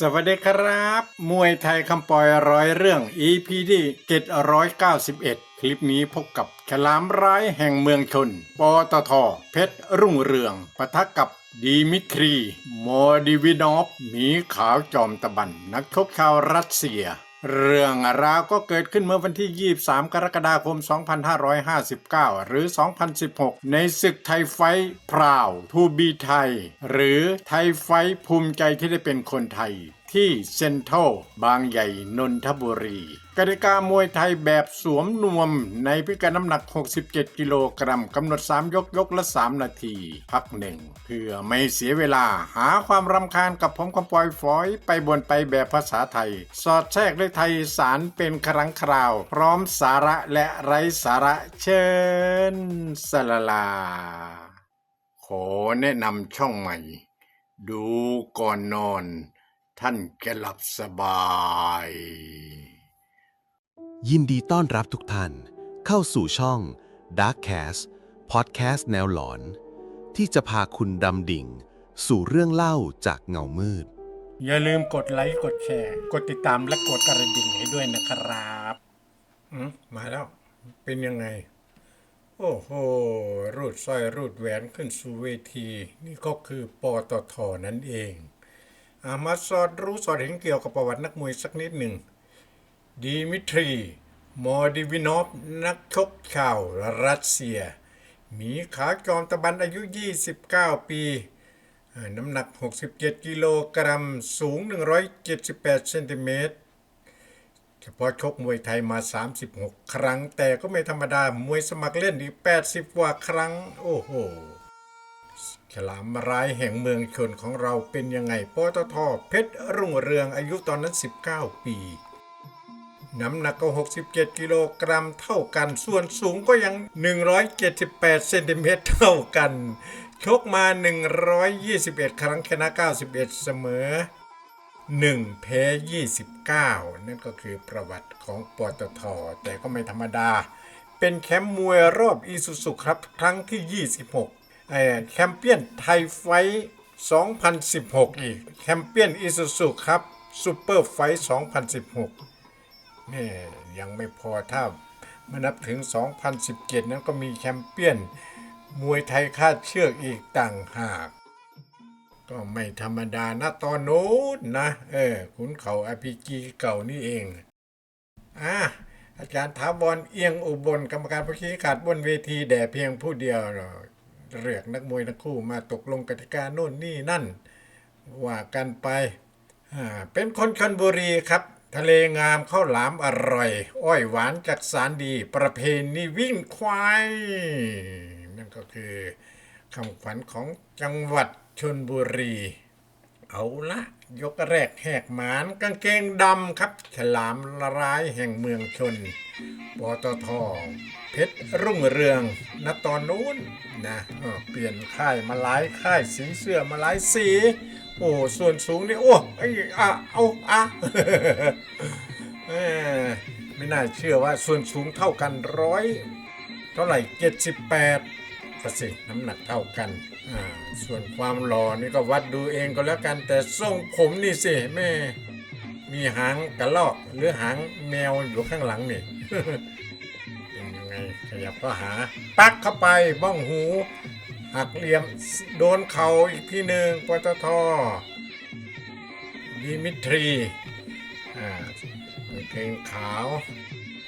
สวัสดีครับ มวยไทยคำปอยร้อยเรื่อง EP ที่791 คลิปนี้พบกับฉลามร้ายแห่งเมืองชน ปตท เพชรรุ่งเรืองปะทะกับดีมิทรี โมดิวินอฟหมีขาวจอมตะบัน นักชกชาวรัสเซีย เรื่องราวก็เกิดขึ้นเมื่อวันที่ 23 กรกฎาคม 2559 หรือ 2016 ในศึกไทยไฟพราวทูบีไทย หรือไทยไฟภูมิใจที่ได้เป็นคนไทย ที่เซ็นทรัลบางใหญ่นนทบุรี กติกามวยไทยแบบสวมนวมในพิกัดน้ำหนัก 67 กิโลกรัมกำหนด 3 ยกยกละ 3 นาที พักหนึ่งเพื่อไม่เสียเวลาหาความรำคาญกับผมคำปอยฝอย ไปบนไปแบบภาษาไทย สอดแทรกด้วยไทยสารเป็นครั้งคราว พร้อมสาระและไร้สาระเชิญสลาลา ขอแนะนำช่องใหม่ ดูก่อนนอน ท่านจะหลับสบาย ยินดีต้อนรับทุกท่าน เข้าสู่ช่อง Darkcast Podcast แนวหลอน ที่จะพาคุณดำดิ่ง สู่เรื่องเล่าจากเงามืด อย่าลืมกดไลค์กดแชร์ กดติดตามและกดกระดิ่งให้ด้วยนะครับอืมมาแล้ว เป็นยังไง โอ้โห รูดสร้อยรูดแหวนขึ้นสู่เวที นี่ก็คือปตทนั่นเองอา มาสอดรู้สอดเห็นเกี่ยวกับประวัตินักมวยสักนิดหนึ่งดิมิทรีมอดิวินอฟนักชกชาวรัสเซีย มีขาจอมตะบันอายุ 29 ปี น้ำหนัก 67 กิโลกรัม สูง 178 เซนติเมตร เฉพาะชกมวยไทยมา 36 ครั้ง แต่ก็ไม่ธรรมดา มวยสมัครเล่นอีก80 กว่าครั้ง โอ้โห ฉลามร้ายแห่งเมืองชนของเราเป็นยังไงปตทเพชรรุ่งเรืองอายุตอนนั้น 19 ปี น้ำหนักก็ 67 กิโลกรัมเท่ากัน ส่วนสูงก็ยัง 178 เซนติเมตรเท่ากัน ชกมา 121 ครั้งชนะ 91 เสมอ 1 แพ้ 29 นั่นก็คือประวัติของปตท แต่ก็ไม่ธรรมดา เป็นแชมป์มวยรอบอีซูซุครับครั้งที่ 26 แชมเปี้ยนไทยไฟ2016 อีกแชมเปี้ยนอีซูซุครับซูเปอร์ไฟ2016นี่ยังไม่พอถ้ามานับถึง 2017 นั้นก็มีแชมเปี้ยนมวยไทยคาดเชือกอีกต่างหาก ก็ไม่ธรรมดานะตอนโน้นนะ เออขุนเขาอภิกีเก่านี่เองอะอาจารย์ถาวรเอียงอุบลกรรมการผู้ชี้ขาดบนเวทีแด่เพียงผู้เดียวหรอก เรียกนักมวยทั้งคู่มาตกลงกติกาโน่นนี่นั่น ว่ากันไป เป็นคนชนบุรีครับ ทะเลงามข้าวหลามอร่อย อ้อยหวานจากสารดี ประเพณีวิ่งควาย นั่นก็คือคำขวัญของจังหวัดชนบุรี เอาละยกแรกแหกหมานกางเกงดำครับ ฉลามละร้ายแห่งเมืองชนปตทเพชรรุ่งเรืองณตอนนู้นนะเปลี่ยนค่ายมาหลายค่ายสีเสื้อมาหลายสี โอ้ส่วนสูงนี่โอ้ไอ้อะเอาอะไม่น่าเชื่อว่าส่วนสูงเท่ากันร้อยเท่าไหร่เจ็ดสิบแปด ก็สิน้ำหนักเท่ากัน ส่วนความหล่อนี่ก็วัดดูเองก็แล้วกัน แต่ทรงผมนี่สิแม่มีหางกระลอกหรือหางแมวอยู่ข้างหลังนี่เป็นยังไงขยับก็หา ปักเข้าไปบ้องหูหักเหลี่ยมโดนเขาอีกทีหนึ่งปตทดิมิทรีอ่ากางเกงขาว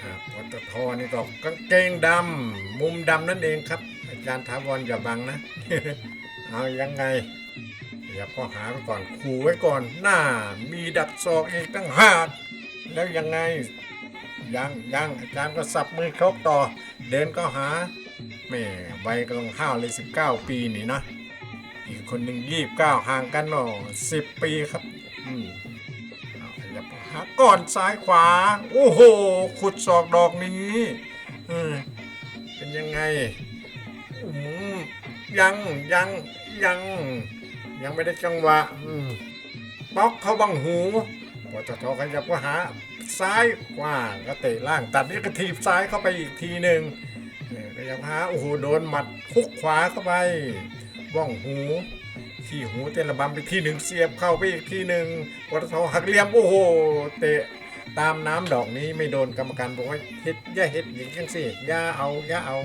อ่าปตทนี่ก็กางเกงดำมุมดำนั่นเองครับ อารย์ถาวรอย่าบังนะ เอายังไงอย่าก็หาไปก่อนขู่ไว้ก่อนหน้า มีดักศอกอีกตั้งหากแล้วยังไงยังยังอาจารย์ก็สับมือชกต่อ เดินก็หาแม่วัยกำลังห้าวเลยสิบเก้าปีนี่นะอีกคนหนึ่งยี่บเก้าห่างกันเนาะสิบปีครับอืมออย่าหาก่อนซ้ายขวา โอ้โห ขุดศอกดอกนี้เออเป็นยังไง อืมยังยังยัง ยังไม่ได้จังหวะอืมป๊อกเขาบังหูปตทขยับก็หา ซ้ายกว่าก็เตะล่างตัดนี่ก็ทีบซ้ายเข้าไปอีกทีหนึ่งเนี่ยขยับหาโอ้โหโดนหมัดคุกขวาเข้าไปบ้องหูที่หูเตะระบำไปทีหนึ่งเสียบเข้าไปอีกทีหนึ่งปตทหักเหลี่ยมโอ้โหเตะตามน้ำดอกนี้ไม่โดนกรรมการบอกว่าเฮ็ดอย่าเฮ็ดอย่างจังสิอย่าเอาอย่าเอา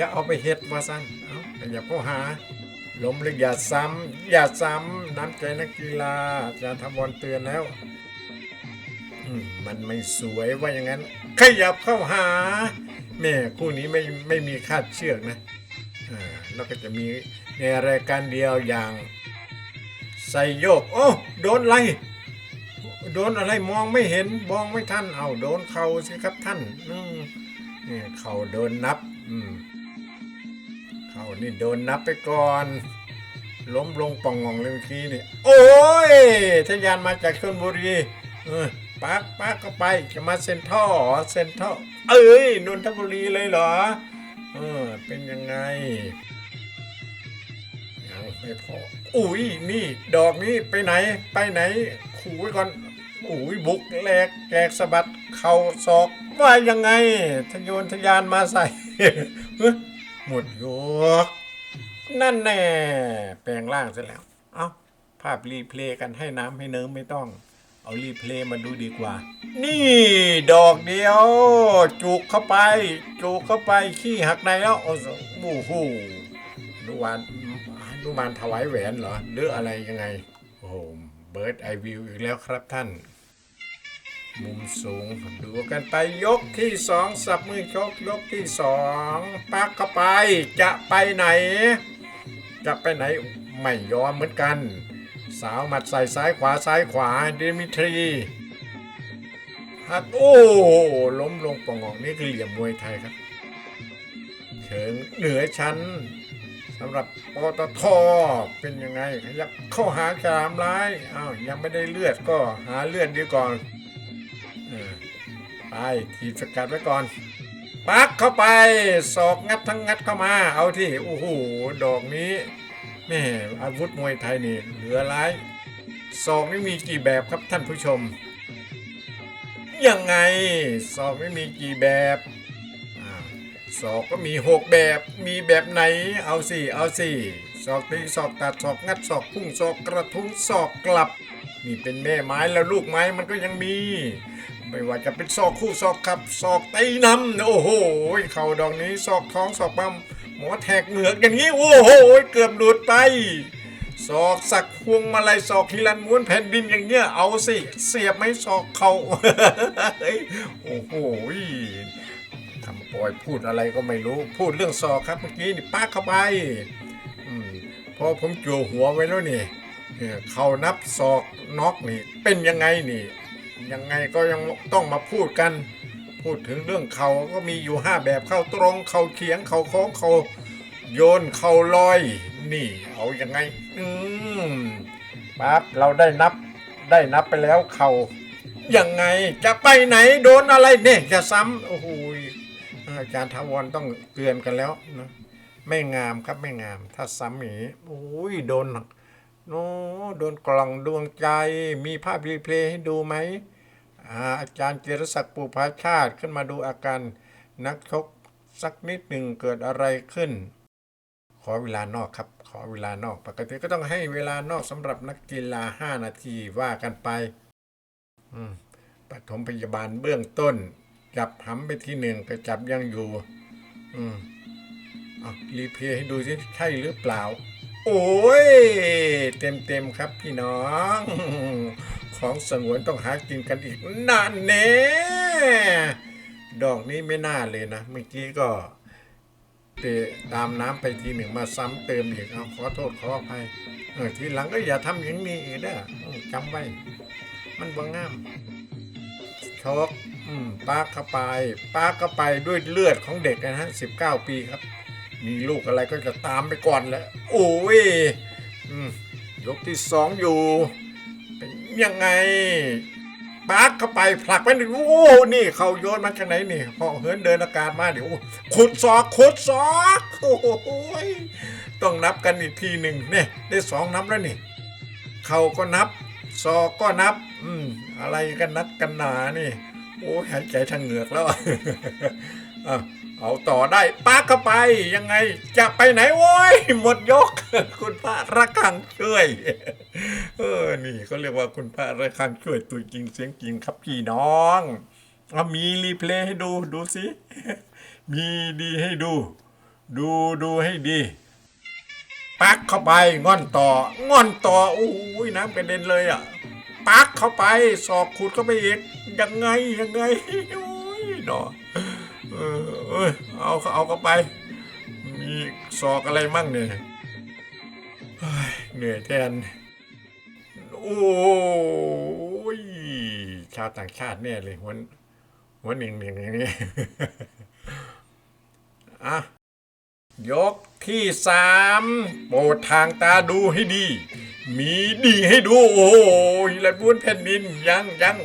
อย่าเอาไปเฮ็ดว่าสั้นเอาอย่าเข้าหาล้มหรืออย่าซ้ำอย่าซ้ำน้ำใจนักกีฬาอาจารย์ทำบอลเตือนแล้วอืมมันไม่สวยว่าอย่างนั้น ขยับเข้าหา แม่คู่นี้ไม่ไม่มีคาดเชือกนะอ่าแล้วก็จะมีในรายการเดียวอย่างใส่โยก โอ้โดนอะไร โดนอะไรมองไม่เห็นมองไม่ทันเอาโดนเข่าสิครับท่านนี่เข่าโดนนับ อืม เข่านี่โดนนับไปก่อน ล้มลงป่องงองเลยเมื่อกี้นี่ โอ้ยทะยานมาจากชลบุรีเออปักปักก็ไปจะมาเซ็นท่อเซ็นท่อเอ้ยนนทบุรีเลยเหรอเออเป็นยังไงยังไม่พออุ้ยนี่ดอกนี้ไปไหนไปไหนขู่ไว้ก่อนอุ้ยบุกแหลกแหลกสะบัดเข่าศอกว่ายังไงทะยนทะยานมาใส่ หมดยก นั่นแน่แปลงร่างเสร็จแล้ว เอาภาพรีเพลย์กันให้น้ำให้เนิ้มไม่ต้อง เอารีเพลย์มาดูดีกว่า นี่ดอกเดียว จุกเข้าไป จุกเข้าไปขี้หักในแล้วโอ้โหนุวานนุมานถวายแหวนเหรอหรืออะไรยังไง โอ้โหเบิร์ดไอวิวอีกแล้วครับท่าน มุมสูงดูกันไปยกที่สองสับมือชกยกที่สองปักเข้าไปจะไปไหน จะไปไหนไม่ยอมเหมือนกัน สาวหมัดใส่ซ้ายขวาซ้ายขวาเดมิทรีฮักโอ้ล้มลงปองอกนี่คือเหลี่ยมมวยไทยครับเฉิงเหนือชั้นสำหรับปตทเป็นยังไงขยับเข้าหาจามร้ายอ้าวยังไม่ได้เลือดก็หาเลือดดีก่อน ไปทีสกัดไว้ก่อน ปักเข้าไปศอกงัดทั้งงัดเข้ามา เอาที่ โอ้โห ดอกนี้แม่อาวุธมวยไทยนี่เหลือร้ายศอกนี่มีกี่แบบครับท่านผู้ชม ยังไงศอกไม่มีกี่แบบศอกก็มีหกแบบ มีแบบไหน เอาสิเอาสิศอกตีศอกตัดศอกงัดศอกพุ่งศอกกระทุ้งศอกกลับ นี่เป็นแม่ไม้แล้วลูกไม้มันก็ยังมี ไม่ว่าจะเป็นศอกคู่ศอกขับศอกตีนำโอ้โหเข่าดอกนี้ศอกท้องศอกปั๊มหมอแทกเหงือกอย่างนี้โอ้โหเกือบหลุดไปศอกสักพวงมาลัยศอกฮิรันม้วนแผ่นดินอย่างเงี้ยเอาสิเสียบไหมศอกเขาโอ้โหทำปอยพูดอะไรก็ไม่รู้พูดเรื่องศอกครับเมื่อกี้นี่ป้าเข้าไปพอผมจั่วหัวไว้แล้วนี่เออเขานับศอกน็อกนี่เป็นยังไงนี่ ยังไงก็ยังต้องมาพูดกัน พูดถึงเรื่องเขาก็มีอยู่ห้าแบบเข้าตรงเข้าเขียงเข้าโค้งเข้าโยนเข้าลอย นี่เอาอยังไง อืมปั๊บเราได้นับได้นับไปแล้วเขายังไงจะไปไหนโดนอะไรเนี่ยจะซ้ำโอ้โหอาจารย์ทาวรต้องเตือนกันแล้วนะไม่งามครับไม่งาม ถ้าซ้ำอย่างนี้โอ้ยโดน โน้โดนกล่องดวงใจ มีภาพรีเพลย์ให้ดูไหมอาอาจารย์เจรศักดิ์ปูภาชาติขึ้นมาดูอาการนักชกสักนิดหนึ่งเกิดอะไรขึ้น ขอเวลานอกครับ ขอเวลานอกปกติก็ต้องให้เวลานอกสำหรับนักกีฬา5นาทีว่ากันไปอืมปฐมพยาบาลเบื้องต้น จับหำไปที่หนึ่งก็จับยังอยู่ อืมเอารีเพย์ให้ดูสิใช่หรือเปล่า โอ้ย เต็มเต็มๆครับพี่น้อง ของสงวนต้องหากินกันอีกนานแน่ดอกนี้ไม่น่าเลยนะ เมื่อกี้ก็เตะตามน้ำไปทีหนึ่งมาซ้ำเติมอีกเอาขอโทษขออภัยเออทีหลังก็อย่าทำอย่างนี้อีกนะจำไว้ มันบ่งามชกอืมปากเข้าไปปากเข้าไปด้วยเลือดของเด็กนะฮะสิบเก้าปีครับ มีลูกอะไรก็จะตามไปก่อนแหล้วโอ้ยยกที่สองอยู่ เป็นยังไงปาร์กเข้าไปผลักไปหนึ่งโอ้นี่เขาโยนมาจากไหนนี่พอเหินเดินอากาศมาเดี๋ยวขุดศอกขุดศอกโอ้ยต้องนับกันอีกทีหนึ่งเนี่ยได้สองนับแล้วนี่เขาก็นับศอกก็นับ อืมอะไรกันนัดกันหนานี่ โอ้หายใจทางเหงือกแล้วอะ เอาต่อได้ปักเข้าไปยังไง จะไปไหนโว้ยหมดยก คุณพระระคังช่วย เออนี่เขาเรียกว่าคุณพระระคังช่วยตัวจริงเสียงจริงครับพี่น้องเอามีรีเพลย์ให้ดูดูสิ มีดีให้ดู ดูดูให้ดีปักเข้าไปงอนต่องอนต่อโอ้ยน้ำกระเด็นเลยอะปักเข้าไปศอกขุดเข้าไปอีกยังไงยังไงโอ้ยหนอเออ เอยเอาเอาเข้าไป มีศอกอะไรมั่งเนี่ยเหนื่อยแทน โอ้ยชาวต่างชาติแน่เลยวันวันหนึ่งหนึ่งอย่างนี้อะยกที่สามโปรดทางตาดูให้ดี มีดีให้ดู โอ้ยและบนแผ่นดินยังยัง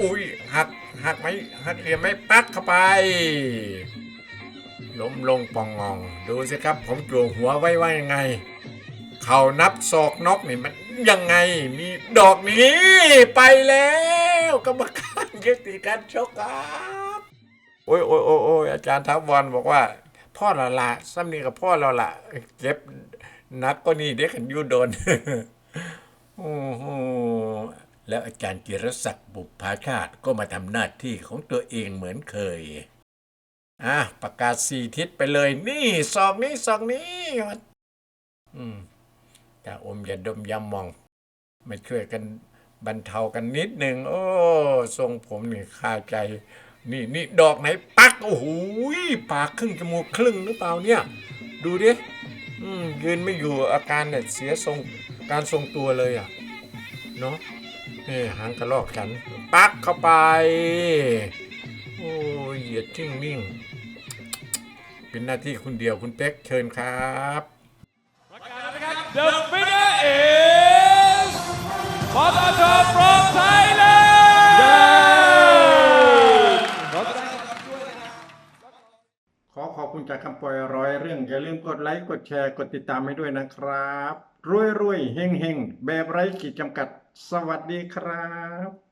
อุ้ยหัก หักไหมหักเหลี่ยมไหมปักเข้าไป ล้มลงปองงอง ดูสิครับ ผมจั่วหัวไว้ว่ายังไง เขานับศอกนกนี่มันยังไง มีดอกนี้ไปแล้วกรรมการยุติการชกครับโอ้ยโอ้ยโอ้ยออาจารย์ทัพวอนบอกว่า พ่อเราละซ้ำนี่กับพ่อเราละเจ็บนักก็นี่เด็กขันยูโดน แล้วอาจารย์จิรศักดิ์บุพภาชาติก็มาทำหน้าที่ของตัวเองเหมือนเคย อะประกาศสี่ทิศไปเลย นี่สองนี้สองนี้อืมแต่อมอย่าดมอยามองมาช่วยกันบรรเทากันนิดหนึ่งโอ้ทรงผมนี่คาใจ นี่นี่ดอกไหนปักโอ้โหปากครึ่งจมูกครึ่งหรือเปล่าเนี่ย ดูดิอืมยืนไม่อยู่อาการเนี่ยเสียทรงการทรงตัวเลยอะเนาะ นี่หางกระลอกฉัน ปักเข้าไป โอ้ยเหยียดทิ้งนิ่ง เป็นหน้าที่คุณเดียวคุณเป๊กเชิญครับ The winner is Potato from Thailand! ขอขอบคุณจากคำปล่อยร้อยเรื่อง อย่าลืมกดไลค์ กดแชร์ กดติดตามให้ด้วยนะครับ รวยรวยเฮงเฮงแบบไร้ขีดจำกัด สวัสดีครับ